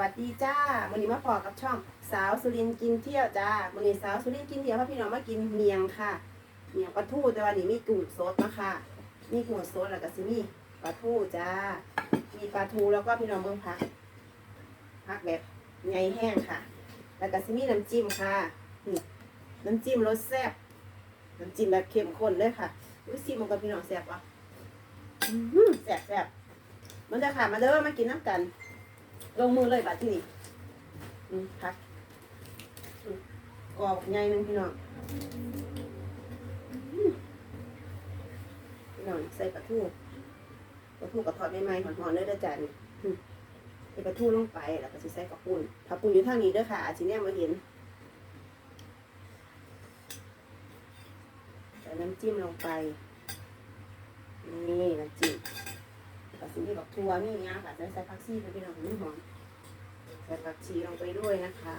วัสดีจ้าวันนี้มาพอกับช่อง สาวสุรินกินเที่ยวจ้าวันนี้สาวสุรินกินเที่ยวพาพี่น้องมากินเมียงค่ะ เมียงปลาทูแต่วันนี้มีกุ้งสดนะคะมีกุ้งสดแล้วก็ซิมีปลาทูจ้า มีปลาทูแล้วก็พี่น้องเบิ่งพักพักแบบไงแห้งค่ะ แล้วก็ซิมีน้ำจิ้มค่ะนี่น้ำจิ้มรสแซ่บน้ำจิ้มแบบเข้มข้นเลยค่ะอุ้ยซิมมันกับพี่น้องแซ่บวะแซ่บแซ่บมันจะค่ะมาเด้อมากินน้ำกัน ลงมือเลยบัดที่นี่อืมพักอืมกรอบใหญ่นึงพี่น้องพี่น้องใส่ปลาทูปลาทูกับทอดใหม่ๆหอนๆเลยเด้อจานี่อืมใส่ปลาทูลงไปแล้วก็สิใส่กับปุ่นถ้าปุ่นอยู่ทางนี้เด้อค่ะอาจสิเนี่ยมาเห็นใส่น้ำจิ้มลงไป นี่น้ำจิ้ม กับสิ่งที่บอกทัวมีเนี้ยค่ะใส่ใส่ผักชีไปพี่น้องมันหอมใส่ผักชีลงไปด้วยนะคะ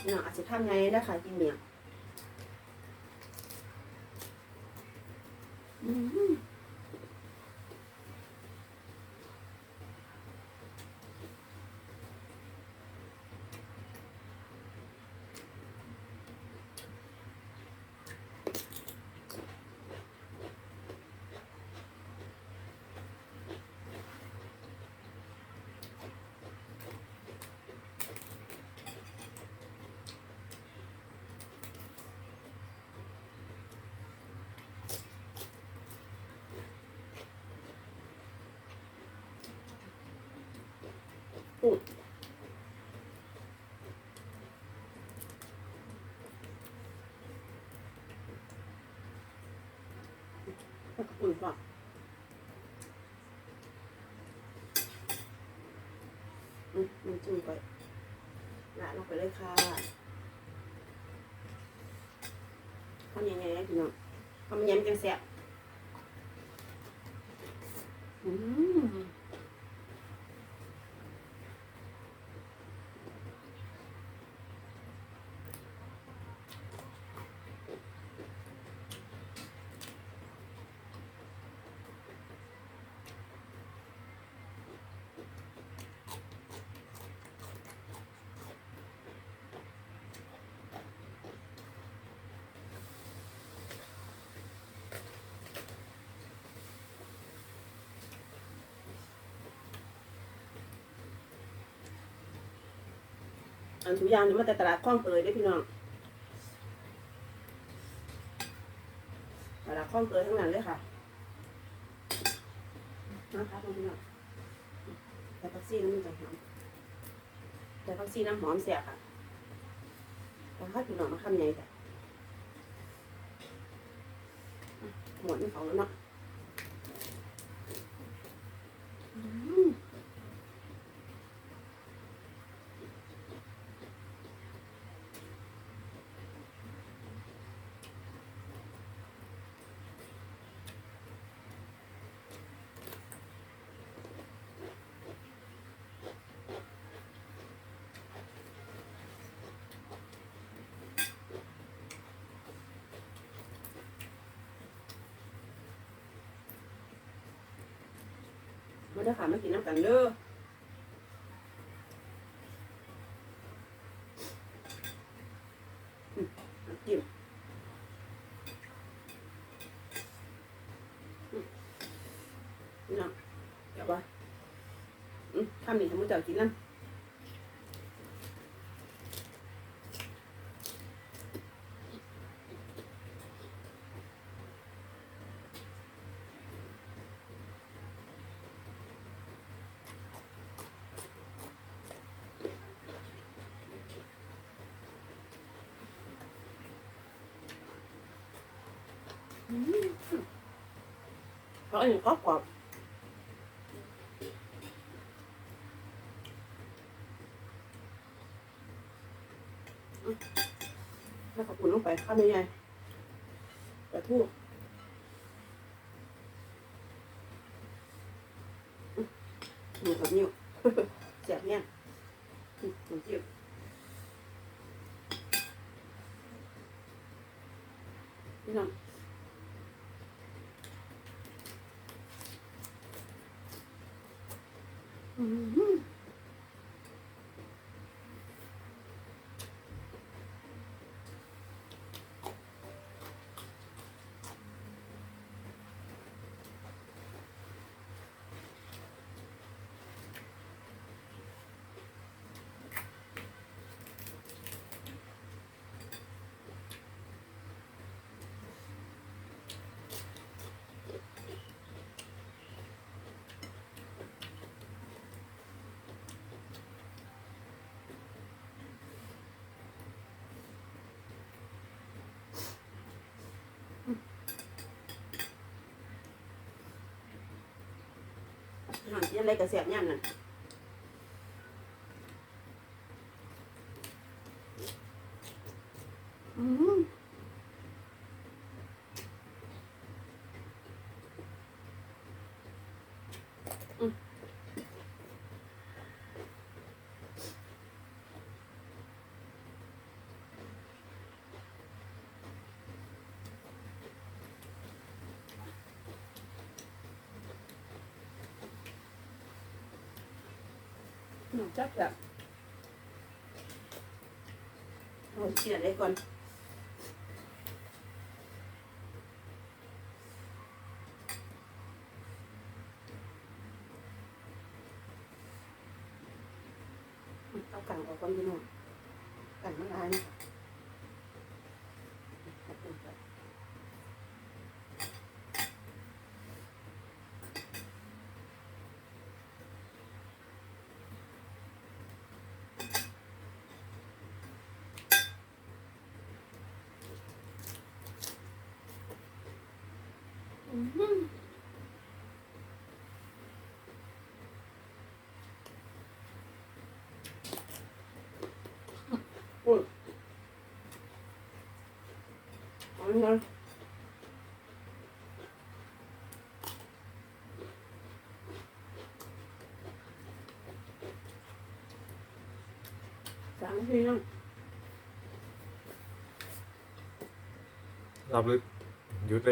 พี่น้องอาจจะทำไงนะคะกินเนี่ยอืม อุ่นอุ่นป่ะอืมจุ่มไปละลงไปเลยค่ะทำยังไงนะพี่น้องทำยังไงจังแซ่บอืม อันทุกอย่างนี่มาแต่ตลาดคลองเตยได้พี่น้องตลาดคลองเตยทั้งนั้นเลยค่ะนะคะพี่น้องแต่ผักซีน้ำมันจะหอมแต่ผักซีน้ำหอมเสียค่ะแต่ถ้าพี่น้องมาทำไงแต่หมดนี่เขาแล้วเนาะอืม มาเด้อค่ะมากินน้ำกันเด้อจิ้มนี่เนาะเดี๋ยวว่าอืมทำนี่ทำมือเจ้ากินน้ำ เพราะอันนี้กรอบกรอบแล้วขอบคุณลงไปข้าวใหญ่ๆปลาทูอืมหมูกับนิ้วแซ่บเนี่ยอืมน้ำจิ้มพี่น้อง อื ยังไรกับเสียบย่ำนั่นอืม หนูจับแบบเอาเขียนเลยก่อนเอากังออกก่อนพี่น้องกังมันลายนะเอาไปก่อน อืมโอ้ยเอาเล